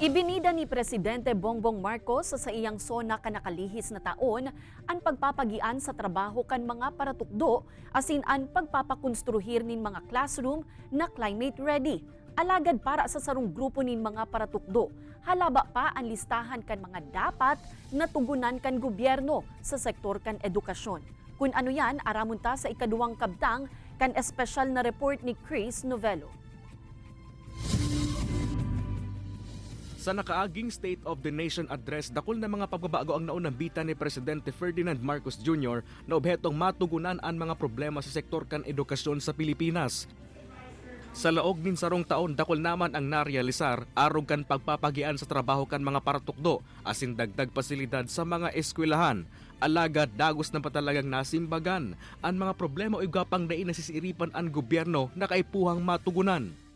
Ibinida ni Presidente Bongbong Marcos sa iyang sona kanakalihis na taon ang pagpapagian sa trabaho kan mga paratukdo asin an pagpapakonstruhir nin mga classroom na climate ready. Alagad para sa sarong grupo nin mga paratukdo, halaba pa ang listahan kan mga dapat na tugunan kan gobyerno sa sektor kan edukasyon. Kung ano yan, aramunta sa ikaduwang kabtang kan espesyal na report ni Chris Novello. Sa nakaaging State of the Nation address, dakol na mga pagbabago ang naunang bita ni Presidente Ferdinand Marcos Jr. na obhetong matugunan ang mga problema sa sektor kan edukasyon sa Pilipinas. Sa laog nin sarong taon, dakol naman ang narealisar arog kan pagpapagian sa trabaho kan mga paratukdo asin dagdag pasilidad sa mga eskwelahan. Alagad dagos na patalagang nasimbagan ang mga problema o gapang na inasisiripan ang gobyerno na kaipuhang matugunan.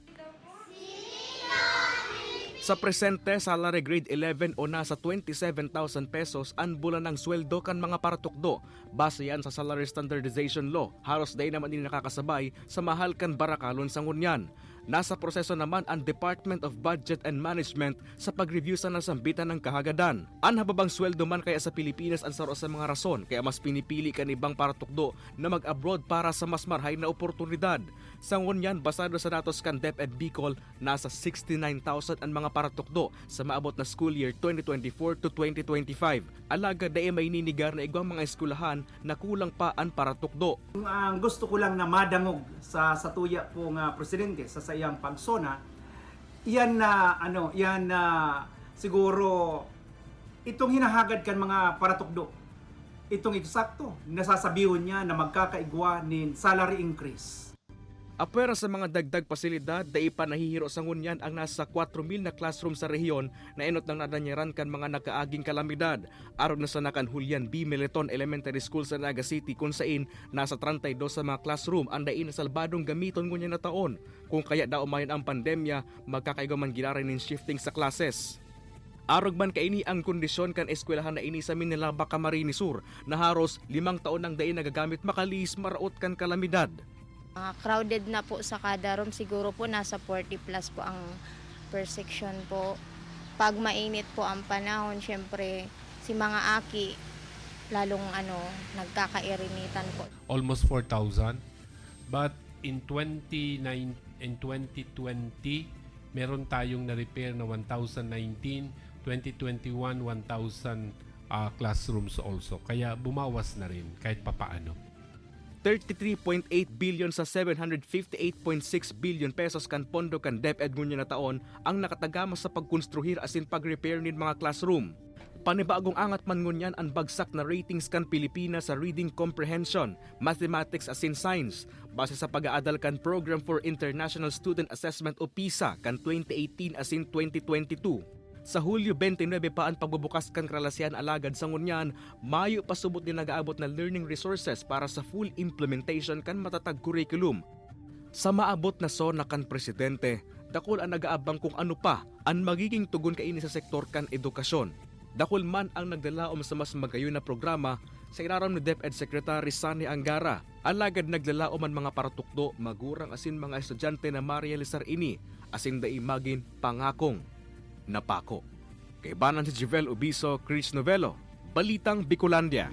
Sa presente, salary grade 11 o nasa 27,000 pesos ang bulan ng sweldo kan mga paratukdo. Base yan sa Salary Standardization Law. Halos day naman din nakakasabay sa mahal kan barakalon sa ngunyan. Nasa proseso naman ang Department of Budget and Management sa pag-review sa nasambitan ng kahagadan. Ang hababang sweldo man kaya sa Pilipinas ang saro sa mga rason kaya mas pinipili kan ibang paratukdo na mag-abroad para sa mas marhay na oportunidad. Sa ngunyan, basado sa datos kan DepEd Bicol, nasa 69,000 ang mga paratukdo sa maabot na school year 2024 to 2025. Alaga dahil may ninigar na igwang mga eskulahan na kulang pa ang paratukdo. Ang gusto ko lang na madangog sa sa tuya po nga presidente sa sayang pagsona iyan na ano iyan na siguro itong hinahagad kan mga paratukdo. Itong eksakto nasasabihon niya na magkakaigwa nin salary increase Apwera sa mga dagdag pasilidad, dai pa nahihiro sa ngunyan ang nasa 4,000 na classroom sa rehiyon na inot ng nadanyaran kan mga nakaaging kalamidad. Aron na sa nakan Julian B. Meleton Elementary School sa Naga City kung sain nasa 32 sa mga classroom ang dai na salbadong gamiton ngunyan na taon. Kung kaya daw umayon ang pandemya, magkakaigo man ginarin nin shifting sa classes. Arog man kaini ang kondisyon kan eskwelahan na ini sa Minilaba Camarines Sur na haros limang taon nang dai nagagamit makalis maraot kan kalamidad. Mga crowded na po sa kada room. Siguro po nasa 40 plus po ang per section po. Pag mainit po ang panahon, syempre si mga aki lalong ano, nagkakairinitan po. almost 4,000. But in 29 in 2020, meron tayong na-repair na 1,019, 2021 1,000 ah, classrooms also. Kaya bumawas na rin kahit papaano. 33.8 billion sa 758.6 billion pesos kan pondo kan DepEd ngunyan na taon ang nakatagama sa pagkonstruhir asin pag-repair nin mga classroom. Panibagong angat man ngunyan ang bagsak na ratings kan Pilipinas sa reading comprehension, mathematics asin science base sa pag-aadal kan Program for International Student Assessment o PISA kan 2018 asin 2022. Sa Hulyo 29 pa ang pagbubukas kan Kralasian Alagad sa Ngunyan, Mayo pa subot din nag-aabot na learning resources para sa full implementation kan matatag curriculum. Sa maabot na sona kan presidente, dakol ang nag-aabang kung ano pa ang magiging tugon kaini sa sektor kan edukasyon. Dakol man ang nagdalaom sa mas magayon na programa sa ilaram ni DepEd Secretary Sani Angara. Alagad naglalaom man mga paratukdo, magurang asin mga estudyante na marialisar ini, asin daimagin pangakong napako. Kay banan si Jivel Ubiso, Chris Novello, Balitang Bicolandia.